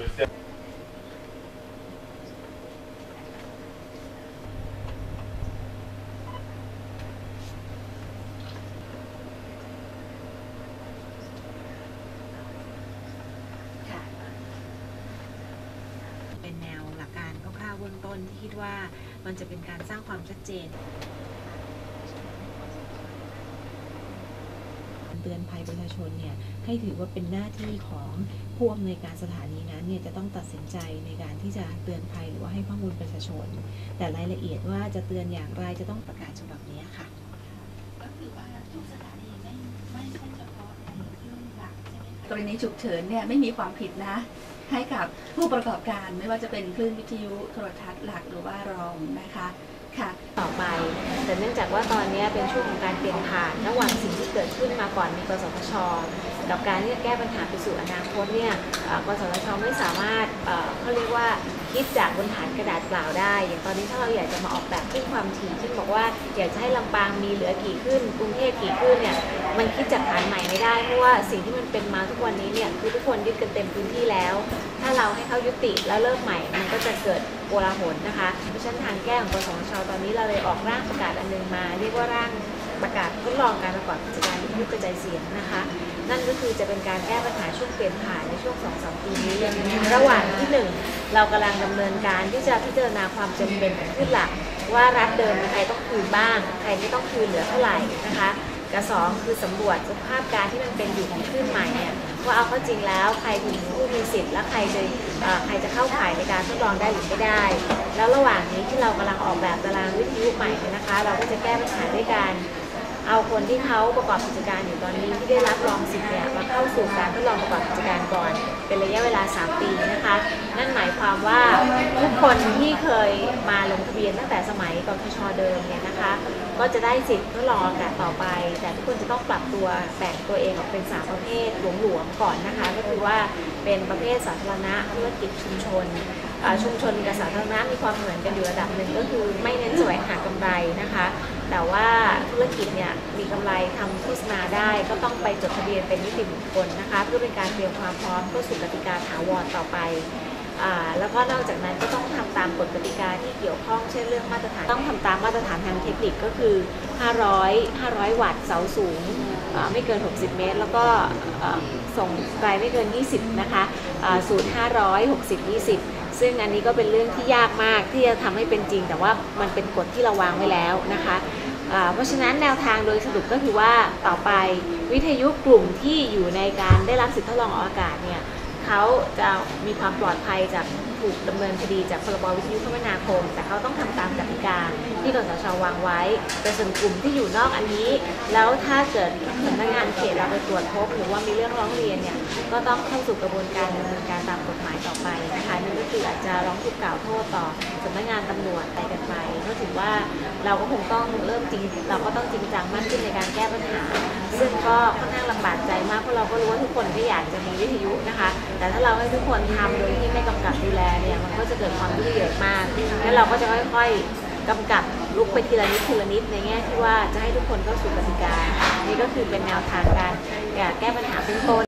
เป็นแนวหลักการคร่าวๆบื้ต้นที่คิดว่ามันจะเป็นการสร้างความชัดเจน เตือนภัยประชาชนเนี่ยให้ถือว่าเป็นหน้าที่ของผู้อำนวยการสถานีนั้นเนี่ยจะต้องตัดสินใจในการที่จะเตือนภัยหรือว่าให้ข้อมูลประชาชน แต่รายละเอียดว่าจะเตือนอย่างไรจะต้องประกาศฉบับนี้ค่ะก็คือว่าทุกสถานีไม่ไม่ใช่เฉพาะในคลื่นหลักใช่ไหมคะกรณีฉุกเฉินเนี่ยไม่มีความผิดนะให้กับผู้ประกอบการไม่ว่าจะเป็นคลื่นวิทยุโทรทัศน์หลักหรือว่ารองนะคะค่ะ ไป แต่เนื่องจากว่าตอนนี้เป็นช่วงของการเปลี่ยนผ่านระหว่างสิ่งที่เกิดขึ้นมาก่อนมีกสทช กับการที่จะแก้ปัญหาไปสู่อนาคตเนี่ยกสทชไม่สามารถเขาเรียกว่าคิดจากบนฐานกระดาษเปล่าได้ อย่างตอนนี้ถ้าเราอยากจะมาออกแบบขึ้นความถี่ที่บอกว่าอยากจะให้ลำปางมีเหลือกี่ขึ้นกรุงเทพกี่ขึ้นเนี่ยมันคิดจากฐานใหม่ไม่ เพราะว่าสิ่งที่มันเป็นมาทุกวันนี้เนี่ยคือทุกคนยึดกันเต็มพื้นที่แล้ว ถ้าเราให้เขายุติแล้วเริ่มใหม่ มันก็จะเกิดโกลาหลนะคะเพราะฉะนั้นทางแก้ของกสทชตอนนี้เราเลยออกร่างประกาศอันนึงมา เรียกว่าร่างประกาศทดลองการประกอบกิจการวิทยุกระจายเสียงนะคะ นั่นก็คือจะเป็นการแก้ปัญหาช่วงเปลี่ยนผ่านในช่วง2อสปีนี้ระหว่างที่หนึ่งเรากำลังดำเนินการที่จะพิจารณาความจำเป็นขึ้นหลักว่ารัฐเดิมใครต้องคืนบ้าง ใครไม่ต้องคืนเหลือเท่าไหร่นะคะ กับสองคือสำรวจสภาพการที่มันเป็นอยู่ของคลื่นใหม่เนี่ยว่าเอาเข้าจริงแล้วใครเป็นผู้มีสิทธิ์และใครจะใครจะเข้าข่ายในการทดลองได้หรือไม่ได้ แล้วระหว่างนี้ที่เรากำลังออกแบบตารางวิทยุใหม่นะคะ เราก็จะแก้ปัญหาด้วยการเอาคนที่เขาประกอบกิจการอยู่ตอนนี้ที่ได้รับรองสิทธิ์เนี่ยมาเข้าสู่การทดลองประกอบกิจการก่อน เป็นระยะเวลา 3 ปีนะคะ นั่นหมายความว่าทุก คนที่เคยมาลงทะเบียนตั้งแต่สมัยกทชเดิมเนี่ยนะคะ ก็จะได้สิทธิ์ทดลองอากาศต่อไป แต่ทุกคนจะต้องปรับตัวแบ่งตัวเองออกเป็นสามประเภทหลวงๆก่อนนะคะ ก็คือว่าเป็นประเภทสาธารณะธุรกิจชุมชนชุมชนกับสาธารณะมีความเหมือนกันอยู่ระดับหนึ่งก็คือไม่เน้นแสวงหากำไรนะคะ แต่ว่าธุรกิจเนี่ยมีกำไรทำโฆษณาได้ก็ต้องไปจดทะเบียนเป็นนิติบุคคลนะคะ เพื่อเป็นการเตรียมความพร้อมเข้าสู่กติกาถาวรต่อไป แล้วก็นอกจากนั้นก็ต้องทำตามกฎกติกาที่เกี่ยวข้องเช่นเรื่องมาตรฐานต้องทำตามมาตรฐานทางเทคนิคก็คือ 500 500 วัตต์เสาสูงไม่เกิน 60 เมตร แล้วก็ส่งไกลไม่เกิน 20 นะคะสูตร500 60 20 ซึ่งอันนี้ก็เป็นเรื่องที่ยากมากที่จะทำให้เป็นจริง แต่ว่ามันเป็นกฎที่เราวางไว้แล้วนะคะเพราะฉะนั้นแนวทางโดยสรุปก็คือว่าต่อไปวิทยุกลุ่มที่อยู่ในการได้รับสิทธิทดลองออกอากาศเนี่ย เขาจะมีความปลอดภัยจากถูกดำเนินคดีจากพรบวิทยุคมนาคม แต่เขาต้องทำตามกติกาที่กสชวางไว้แต่ส่วนกลุ่มที่อยู่นอกอันนี้ แล้วถ้าเกิดสำนักงานเขตเราไปตรวจพบหรือว่ามีเรื่องร้องเรียนเนี่ยก็ต้องเข้าสู่กระบวนการดำเนินการตามกฎหมายต่อไปนะคะนั่นก็คืออาจจะร้องทุกข์กล่าวโทษต่อสำนักงานตำรวจไปกันไปก็ถือว่าเราก็คงต้องเริ่มจริง เราก็ต้องจริงจังมากขึ้นในการแก้ปัญหา ซึ่งก็ค่อนข้างลำบากใจมากเพราะเราก็รู้ว่าทุกคนก็อยากจะมีวิทยุนะคะแต่ถ้าเราให้ทุกคนทำโดยที่ไม่กำกับดูแลเนี่ยมันก็จะเกิดความยุ่งเหยิงมากงั้นเราก็จะค่อยๆกำกับลุกไปทีละนิดทีละนิดในแง่ที่ว่าจะให้ทุกคนเข้าสู่กติกานี่ก็คือเป็นแนวทางการแก้ปัญหาเบื้องต้น